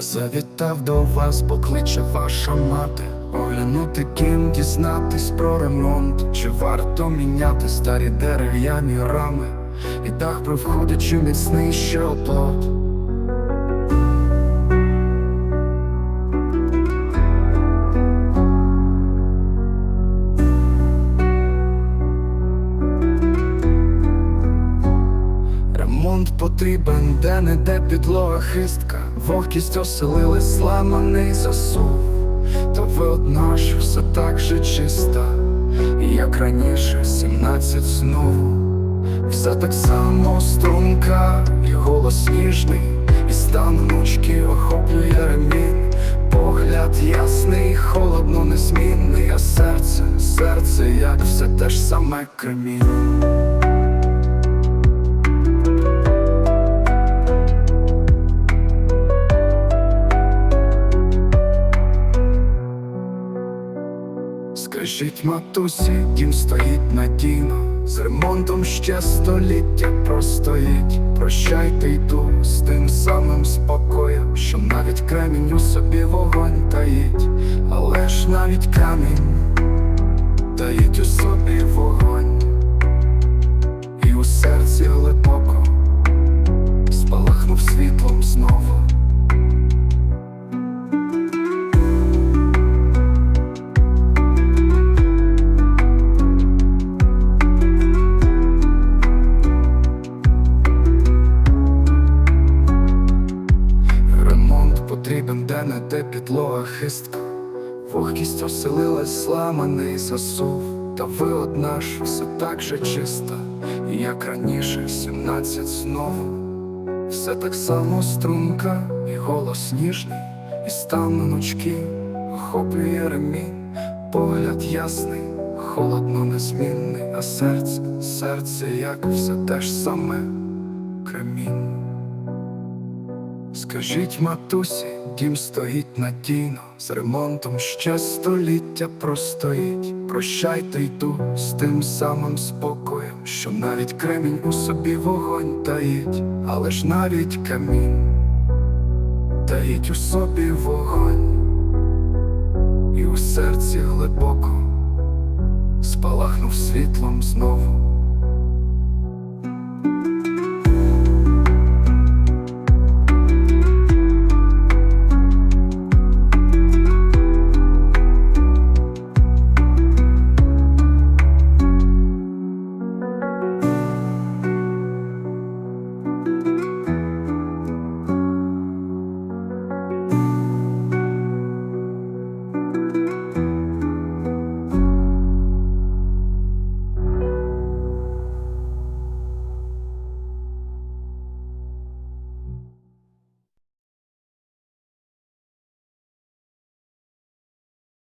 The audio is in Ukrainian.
завітав до вас, покличе ваша мати. Оглянути ким дізнатись про ремонт, чи варто міняти старі дерев'яні рами, і дах при вході, чи міцний ще оплот. Потрібен, де не де підлога хистка, вогкість оселили сламаний засув, та ви одна ж все так же чиста, як раніше, сімнадцять знову, все так само струнка, і голос ніжний, і стан внучки охоплює ремінь, погляд ясний, холодно незмінний, а серце, серце, як все те ж саме кремінь. Скажіть, матусі, дім стоїть надійно, з ремонтом ще століття простоїть. Прощайте йду з тим самим спокоєм, що навіть кремінь у собі вогонь таїть, але ж навіть камінь підлога хистка, вогкість оселилась, сламаний засув, та ви одна ж все так же чиста, як раніше, сімнадцять знову, все так само струнка, і голос ніжний, і стан ночки охоплює ремінь, погляд ясний, холодно незмінний, а серце, серце, як все те ж саме кремінь. Скажіть, матусі, дім стоїть надійно, з ремонтом ще століття простоїть. Прощайте йду з тим самим спокоєм, що навіть кремінь у собі вогонь таїть, але ж навіть камінь таїть у собі вогонь, і у серці глибоко спалахнув світлом знову.